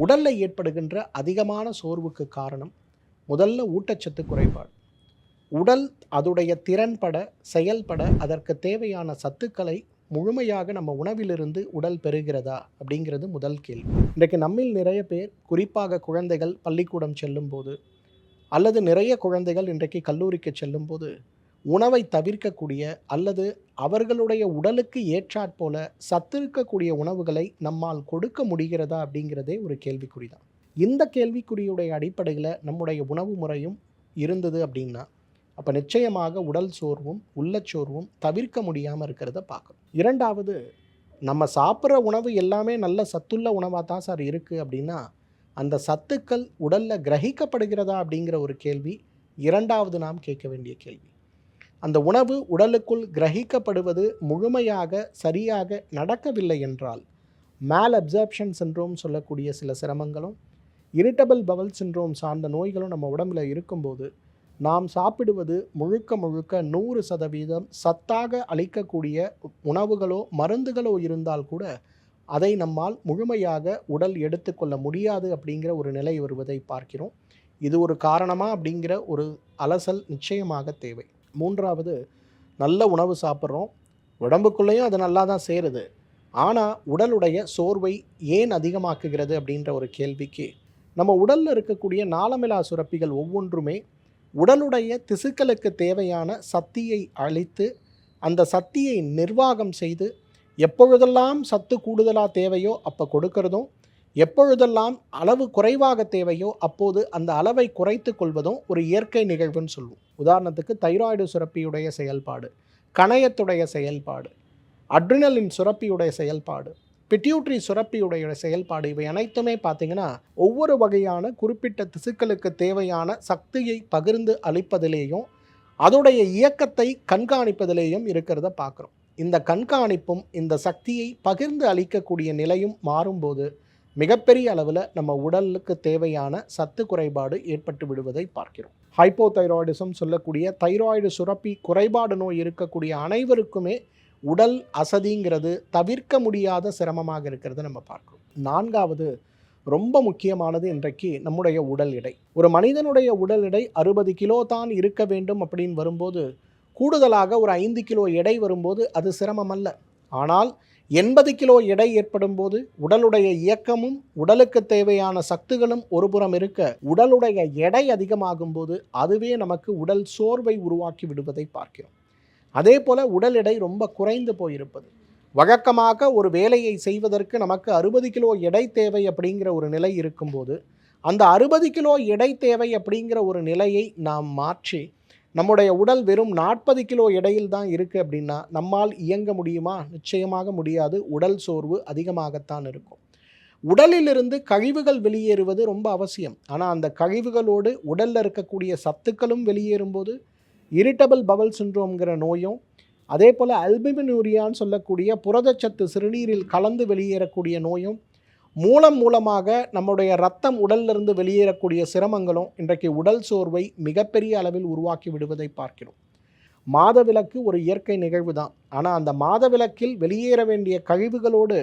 உடலில் ஏற்படுகின்ற அதிகமான சோர்வுக்கு காரணம் முதல்ல ஊட்டச்சத்து குறைபாடு. உடல் அதுடைய திறன்பட செயல்பட அதற்கு தேவையான சத்துக்களை முழுமையாக நம்ம உணவிலிருந்து உடல் பெறுகிறதா அப்படிங்கிறது முதல் கேள்வி. இன்றைக்கு நம்மில் நிறைய பேர் குறிப்பாக குழந்தைகள் பள்ளிக்கூடம் செல்லும்போது அல்லது நிறைய குழந்தைகள் இன்றைக்கு கல்லூரிக்கு செல்லும்போது உணவை தவிர்க்கக்கூடிய அல்லது அவர்களுடைய உடலுக்கு ஏற்றாற்போல சத்து இருக்கக்கூடிய உணவுகளை நம்மால் கொடுக்க முடிகிறதா அப்படிங்கிறதே ஒரு கேள்விக்குறி தான் இந்த கேள்விக்குறியுடைய அடிப்படையில் நம்முடைய உணவு முறையும் இருந்தது அப்படின்னா அப்போ நிச்சயமாக உடல் சோர்வும் உள்ளச்சோர்வும் தவிர்க்க முடியாமல் இருக்கிறத பார்க்கணும். இரண்டாவது நம்ம சாப்பிட்ற உணவு எல்லாமே நல்ல சத்துள்ள உணவாக தான் சார் இருக்குது அப்படின்னா அந்த சத்துக்கள் உடலில் கிரகிக்கப்படுகிறதா அப்படிங்கிற ஒரு கேள்வி இரண்டாவது நாம் கேட்க வேண்டிய கேள்வி. அந்த உணவு உடலுக்குள் கிரகிக்கப்படுவது முழுமையாக சரியாக நடக்கவில்லை என்றால் மேல் அப்சர்ப்ஷன் சின்ரோம் சொல்லக்கூடிய சில சிரமங்களும் இரிட்டபிள் பவல் சின்ரோம் சார்ந்த நோய்களும் நம்ம உடம்புல இருக்கும்போது நாம் சாப்பிடுவது முழுக்க முழுக்க நூறு சதவீதம் சத்தாக அளிக்கக்கூடிய உணவுகளோ மருந்துகளோ இருந்தால் கூட அதை நம்மால் முழுமையாக உடல் எடுத்துக்கொள்ள முடியாது அப்படிங்கிற ஒரு நிலை வருவதை பார்க்கிறோம். இது ஒரு காரணமா அப்படிங்கிற ஒரு அலசல் நிச்சயமாக தேவை. மூன்றாவது நல்ல உணவு சாப்பிட்றோம். உடம்புக்குள்ளேயும் அது நல்லா தான் சேருது. ஆனால் உடலுடைய சோர்வை ஏன் அதிகமாக்குகிறது அப்படின்ற ஒரு கேள்விக்கு நம்ம உடலில் இருக்கக்கூடிய நாளமிலா சுரப்பிகள் ஒவ்வொன்றுமே உடலுடைய திசுக்களுக்கு தேவையான சக்தியை அளித்து அந்த சக்தியை நிர்வாகம் செய்து எப்பொழுதெல்லாம் சத்து கூடுதலாக தேவையோ அப்போ கொடுக்கறதும் எப்பொழுதெல்லாம் அளவு குறைவாக தேவையோ அப்போது அந்த அளவை குறைத்து கொள்வதும் ஒரு இயற்கை நிகழ்வுன்னு சொல்லுவோம் உதாரணத்துக்கு தைராய்டு சுரப்பியுடைய செயல்பாடு கணையத்துடைய செயல்பாடு அட்ரினலின் சுரப்பியுடைய செயல்பாடு பிட்யூட்ரி சுரப்பியுடைய செயல்பாடு இவை அனைத்துமே பார்த்தீங்கன்னா ஒவ்வொரு வகையான குறிப்பிட்ட திசுக்களுக்கு தேவையான சக்தியை பகிர்ந்து அளிப்பதிலேயும் அதோடைய இயக்கத்தை கண்காணிப்பதிலேயும் இருக்கிறத பார்க்குறோம். இந்த கண்காணிப்பும் இந்த சக்தியை பகிர்ந்து அளிக்கக்கூடிய நிலையும் மாறும்போது மிகப்பெரிய அளவில் நம்ம உடலுக்கு தேவையான சத்து குறைபாடு ஏற்பட்டு விடுவதை பார்க்கிறோம். ஹைப்போதைராய்டிசம் சொல்லக்கூடிய தைராய்டு சுரப்பி குறைபாடு நோய் இருக்கக்கூடிய அனைவருக்குமே உடல் அசதிங்கிறது தவிர்க்க முடியாத சிரமமாக இருக்கிறது நம்ம பார்க்கிறோம். நான்காவது ரொம்ப முக்கியமானது இன்றைக்கு நம்முடைய உடல் எடை. ஒரு மனிதனுடைய உடல் எடை அறுபது கிலோ தான் இருக்க வேண்டும் அப்படின்னு வரும்போது கூடுதலாக ஒரு ஐந்து கிலோ எடை வரும்போது அது சிரமம் அல்ல ஆனால் எண்பது கிலோ எடை ஏற்படும் போது உடலுடைய இயக்கமும் உடலுக்கு தேவையான சக்திகளும் ஒருபுறம் இருக்க உடலுடைய எடை அதிகமாகும் போது அதுவே நமக்கு உடல் சோர்வை உருவாக்கி விடுவதை பார்க்கிறோம். அதே போல உடல் எடை ரொம்ப குறைந்து போயிருப்பது. வழக்கமாக ஒரு வேலையை செய்வதற்கு நமக்கு அறுபது கிலோ எடை தேவை அப்படிங்கிற ஒரு நிலை இருக்கும்போது அந்த அறுபது கிலோ எடை தேவை அப்படிங்கிற ஒரு நிலையை நாம் மாற்றி நம்முடைய உடல் வெறும் நாற்பது கிலோ எடையில் தான் இருக்குது அப்படின்னா நம்மால் இயங்க முடியுமா? நிச்சயமாக முடியாது. உடல் சோர்வு அதிகமாகத்தான் இருக்கும். உடலிலிருந்து கழிவுகள் வெளியேறுவது ரொம்ப அவசியம். ஆனால் அந்த கழிவுகளோடு உடலில் இருக்கக்கூடிய சத்துக்களும் வெளியேறும்போது இரிட்டபிள் பவல் சின்ரோம்ங்கிற நோயும் அதே போல் அல்பிமினூரியான்னு சொல்லக்கூடிய புரதச்சத்து சிறுநீரில் கலந்து வெளியேறக்கூடிய நோயும் மூலம் மூலமாக நம்முடைய ரத்தம் உடலிலிருந்து வெளியேறக்கூடிய சிரமங்களும் இன்றைக்கு உடல் சோர்வை மிகப்பெரிய அளவில் உருவாக்கி விடுவதை பார்க்கிறோம். மாதவிலக்கு ஒரு இயற்கை நிகழ்வு தான். ஆனால் அந்த மாதவிலக்கில் வெளியேற வேண்டிய கழிவுகளோடு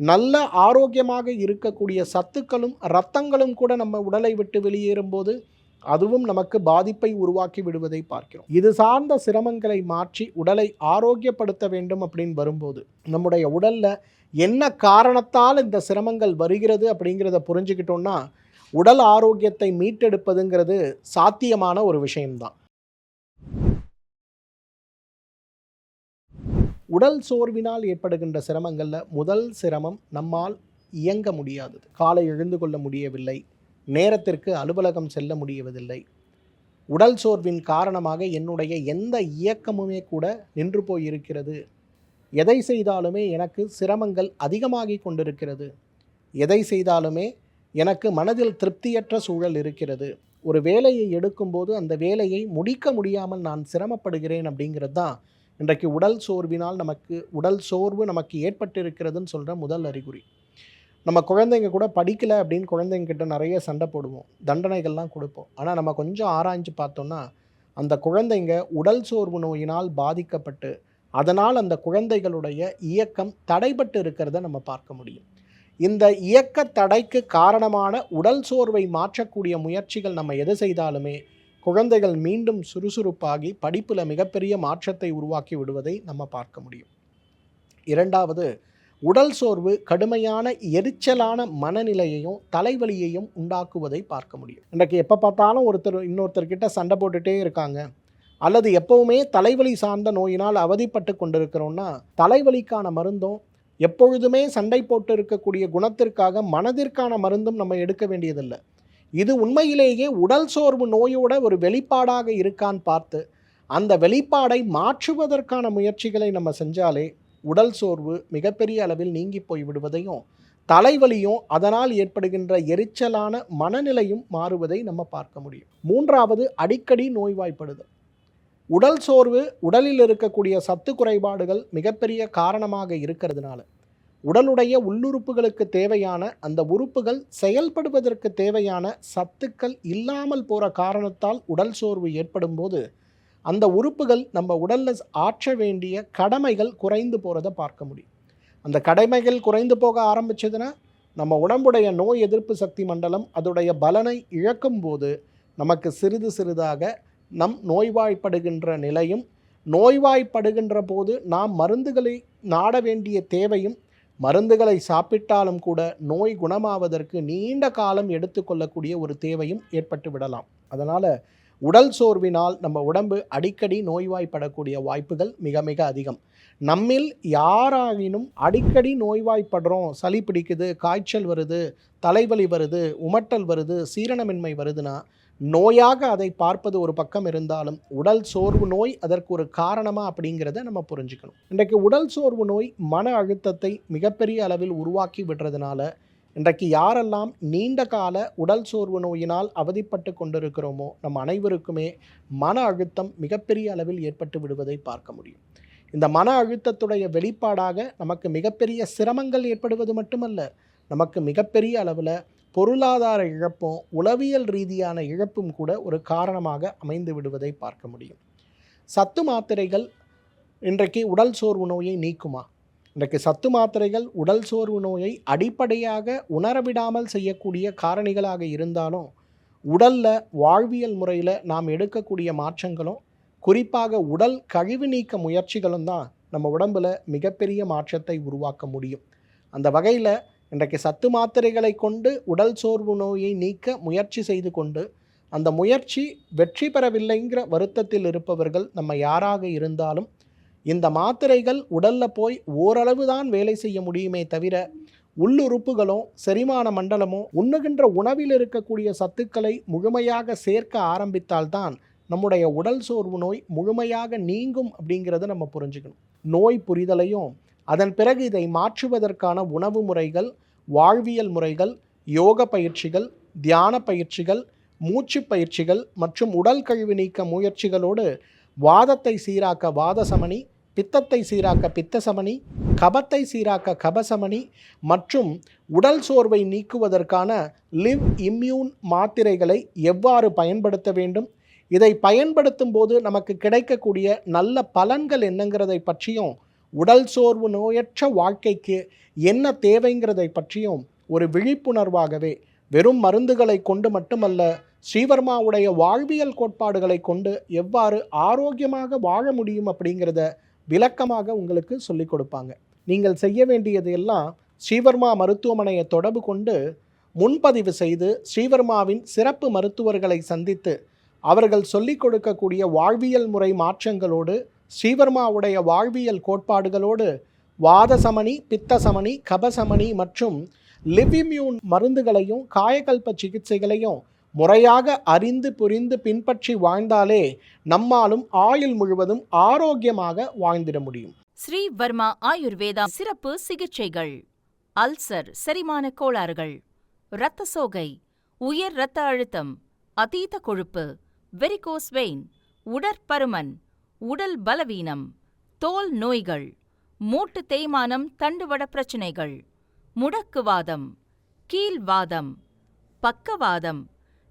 நல்ல ஆரோக்கியமாக இருக்கக்கூடிய சத்துக்களும் இரத்தங்களும் கூட நம்ம உடலை விட்டு வெளியேறும்போது அதுவும் நமக்கு பாதிப்பை உருவாக்கி விடுவதை பார்க்கிறோம். இது சார்ந்த சிரமங்களை மாற்றி உடலை ஆரோக்கியப்படுத்த வேண்டும் அப்படின்னு வரும்போது நம்முடைய உடல்ல என்ன காரணத்தால் இந்த சிரமங்கள் வருகிறது அப்படிங்கிறத புரிஞ்சுக்கிட்டோம்னா உடல் ஆரோக்கியத்தை மீட்டெடுப்பதுங்கிறது சாத்தியமான ஒரு விஷயம்தான். உடல் சோர்வினால் ஏற்படுகின்ற சிரமங்களில் முதல் சிரமம் நம்மால் இயங்க முடியாதது. காலை எழுந்து கொள்ள முடியவில்லை நேரத்திற்கு அலுவலகம் செல்ல முடியவதில்லை உடல் சோர்வின் காரணமாக என்னுடைய எந்த இயக்கமுமே கூட நின்று போய் இருக்கிறது எதை செய்தாலுமே எனக்கு சிரமங்கள் அதிகமாகி கொண்டிருக்கிறது. எதை செய்தாலுமே எனக்கு மனதில் திருப்தியற்ற சூழல் இருக்கிறது. ஒரு வேலையை எடுக்கும்போது அந்த வேலையை முடிக்க முடியாமல் நான் சிரமப்படுகிறேன் அப்படிங்கிறது தான் இன்றைக்கு உடல் சோர்வினால் நமக்கு உடல் சோர்வு நமக்கு ஏற்பட்டிருக்கிறதுன்னு சொல்கிற முதல் அறிகுறி. நம்ம குழந்தைங்க கூட படிக்கலை அப்படின்னு குழந்தைங்க கிட்ட நிறைய சண்டை போடுவோம். தண்டனைகள்லாம் கொடுப்போம். ஆனால் நம்ம கொஞ்சம் ஆராய்ஞ்சு பார்த்தோம்னா அந்த குழந்தைங்க உடல் சோர்வு நோயினால் பாதிக்கப்பட்டு அதனால் அந்த குழந்தைகளுடைய இயக்கம் தடைபட்டு இருக்கிறத நம்ம பார்க்க முடியும். இந்த இயக்க தடைக்கு காரணமான உடல் சோர்வை மாற்றக்கூடிய முயற்சிகள் நம்ம எது செய்தாலுமே குழந்தைகள் மீண்டும் சுறுசுறுப்பாகி படிப்பில் மிகப்பெரிய மாற்றத்தை உருவாக்கி விடுவதை நம்ம பார்க்க முடியும். இரண்டாவது உடல் சோர்வு கடுமையான எரிச்சலான மனநிலையையும் தலைவலியையும் உண்டாக்குவதை பார்க்க முடியும். இன்றைக்கு எப்போ பார்த்தாலும் ஒருத்தர் இன்னொருத்தர்கிட்ட சண்டை போட்டுட்டே இருக்காங்க. அல்லது எப்போவுமே தலைவலி சார்ந்த நோயினால் அவதிப்பட்டு கொண்டிருக்கிறோம்னா தலைவலிக்கான மருந்தும் எப்பொழுதுமே சண்டை போட்டு இருக்கக்கூடிய குணத்திற்காக மனதிற்கான மருந்தும் நம்ம எடுக்க வேண்டியதில்லை. இது உண்மையிலேயே உடல் சோர்வு நோயோட ஒரு வெளிப்பாடாக இருக்கான்னு பார்த்து அந்த வெளிப்பாடை மாற்றுவதற்கான முயற்சிகளை நம்ம செஞ்சாலே உடல் சோர்வு மிகப்பெரிய அளவில் நீங்கி போய் விடுவதையும் தலைவலியும் அதனால் ஏற்படுகின்ற எரிச்சலான மனநிலையும் மாறுவதை நம்ம பார்க்க முடியும். மூன்றாவது அடிக்கடி நோய்வாய்ப்படுதல். உடல் சோர்வு உடலில் இருக்கக்கூடிய சத்து குறைபாடுகள் மிகப்பெரிய காரணமாக இருக்கிறதுனால உடலுடைய உள்ளுறுப்புகளுக்கு தேவையான அந்த உறுப்புகள் செயல்படுவதற்கு தேவையான சத்துக்கள் இல்லாமல் போகிற காரணத்தால் உடல் சோர்வு ஏற்படும் போது அந்த உறுப்புகள் நம்ம உடலில் ஆற்ற வேண்டிய கடமைகள் குறைந்து போகிறத பார்க்க முடியும். அந்த கடமைகள் குறைந்து போக ஆரம்பிச்சதுன்னா நம்ம உடம்புடைய நோய் எதிர்ப்பு சக்தி மண்டலம் அதோடைய பலனை இழக்கும் போது நமக்கு சிறிது சிறிதாக நம் நோய்வாய்ப்படுகின்ற நிலையும் நோய்வாய்ப்படுகின்ற போது நாம் மருந்துகளை நாட வேண்டிய தேவையும் மருந்துகளை சாப்பிட்டாலும் கூட நோய் குணமாவதற்கு நீண்ட காலம் எடுத்துக்கொள்ளக்கூடிய ஒரு தேவையும் ஏற்பட்டு விடலாம். அதனால் உடல் சோர்வினால் நம்ம உடம்பு அடிக்கடி நோய்வாய்ப்படக்கூடிய வாய்ப்புகள் மிக மிக அதிகம். நம்மில் யாராகினும் அடிக்கடி நோய்வாய்ப்படுறோம். சளி பிடிக்குது காய்ச்சல் வருது தலைவலி வருது உமட்டல் வருது சீரணமின்மை வருதுன்னா நோயாக அதை பார்ப்பது ஒரு பக்கம் இருந்தாலும் உடல் சோர்வு நோய் அதற்கு ஒரு காரணமா அப்படிங்கிறத நம்ம புரிஞ்சுக்கணும். இன்றைக்கு உடல் சோர்வு நோய் மன அழுத்தத்தை மிகப்பெரிய அளவில் உருவாக்கி விடுறதுனால இன்றைக்கு யாரெல்லாம் நீண்ட கால உடல் சோர்வு நோயினால் அவதிப்பட்டு கொண்டிருக்கிறோமோ நம் அனைவருக்குமே மன அழுத்தம் மிகப்பெரிய அளவில் ஏற்பட்டு விடுவதை பார்க்க முடியும். இந்த மன அழுத்தத்துடைய வெளிப்பாடாக நமக்கு மிகப்பெரிய சிரமங்கள் ஏற்படுவது மட்டுமல்ல நமக்கு மிகப்பெரிய அளவில் பொருளாதார இழப்பும் உளவியல் ரீதியான இழப்பும் கூட ஒரு காரணமாக அமைந்து விடுவதை பார்க்க முடியும். சத்து மாத்திரைகள் இன்றைக்கு உடல் சோர்வு நோயை நீக்குமா? இன்றைக்கு சத்து மாத்திரைகள் உடல் சோர்வு நோயை அடிப்படையாக உணரவிடாமல் செய்யக்கூடிய காரணிகளாக இருந்தாலும் உடலில் வாழ்வியல் முறையில் நாம் எடுக்கக்கூடிய மாற்றங்களும் குறிப்பாக உடல் கழிவு நீக்க முயற்சிகளும் தான் நம்ம உடம்பில் மிகப்பெரிய மாற்றத்தை உருவாக்க முடியும். அந்த வகையில் இன்றைக்கு சத்து மாத்திரைகளை கொண்டு உடல் சோர்வு நோயை நீக்க முயற்சி செய்து கொண்டு அந்த முயற்சி வெற்றி பெறவில்லைங்கிற வருத்தத்தில் இருப்பவர்கள் நம்ம யாராக இருந்தாலும் இந்த மாத்திரைகள் உடலில் போய் ஓரளவு தான் வேலை செய்ய முடியுமே தவிர உள்ளுறுப்புகளும் செரிமான மண்டலமும் உண்ணுகின்ற உணவில் இருக்கக்கூடிய சத்துக்களை முழுமையாக சேர்க்க ஆரம்பித்தால்தான் நம்முடைய உடல் சோர்வு நோய் முழுமையாக நீங்கும் அப்படிங்கிறத நம்ம புரிஞ்சுக்கணும். நோய் புரிதலையும் அதன் பிறகு இதை மாற்றுவதற்கான உணவு முறைகள் வாழ்வியல் முறைகள் யோக பயிற்சிகள் தியான பயிற்சிகள் மூச்சு பயிற்சிகள் மற்றும் உடல் கழிவு நீக்க முயற்சிகளோடு வாதத்தை சீராக்க வாத சமணி பித்தத்தை சீராக்க பித்தசமணி கபத்தை சீராக்க கபசமணி மற்றும் உடல் சோர்வை நீக்குவதற்கான லிவ் இம்யூன் மாத்திரைகளை எவ்வாறு பயன்படுத்த வேண்டும்? இதை பயன்படுத்தும் போது நமக்கு கிடைக்கக்கூடிய நல்ல பலன்கள் என்னங்கிறதை பற்றியும் உடல் சோர்வு நோயற்ற வாழ்க்கைக்கு என்ன தேவைங்கிறதை பற்றியும் ஒரு விழிப்புணர்வாகவே வெறும் மருந்துகளை கொண்டு மட்டுமல்ல ஸ்ரீவர்மாவுடைய வாழ்வியல் கோட்பாடுகளை கொண்டு எவ்வாறு ஆரோக்கியமாக வாழ முடியும் அப்படிங்கிறத விளக்கமாக உங்களுக்கு சொல்லிக் கொடுப்பாங்க. நீங்கள் செய்ய வேண்டியது எல்லாம் ஸ்ரீவர்மா மருத்துவமனையை தொடர்பு கொண்டு முன்பதிவு செய்து ஸ்ரீவர்மாவின் சிறப்பு மருத்துவர்களை சந்தித்து அவர்கள் சொல்லிக் கொடுக்கக்கூடிய வாழ்வியல் முறை மாற்றங்களோடு ஸ்ரீவர்மாவுடைய வாழ்வியல் கோட்பாடுகளோடு வாத சமணி பித்த சமணி கபசமணி மற்றும் லிவிம்யூன் மருந்துகளையும் காயகல்ப சிகிச்சைகளையும் முறையாக அறிந்து புரிந்து பின்பற்றி வாழ்ந்தாலே நம்மாலும் ஆயுள் முழுவதும் ஆரோக்கியமாக வாழ்ந்திட முடியும். ஸ்ரீ வர்மா ஆயுர்வேதா சிறப்பு சிகிச்சைகள். அல்சர் செரிமான கோளாறுகள். இரத்த சோகை உயர் இரத்த அழுத்தம் அதீத கொழுப்பு வெரிகோஸ் வெயின் உடற்பருமன் உடல் பலவீனம் தோல் நோய்கள் மூட்டு தேய்மானம் தண்டுவட பிரச்சினைகள் முடக்குவாதம் கீழ்வாதம் பக்கவாதம்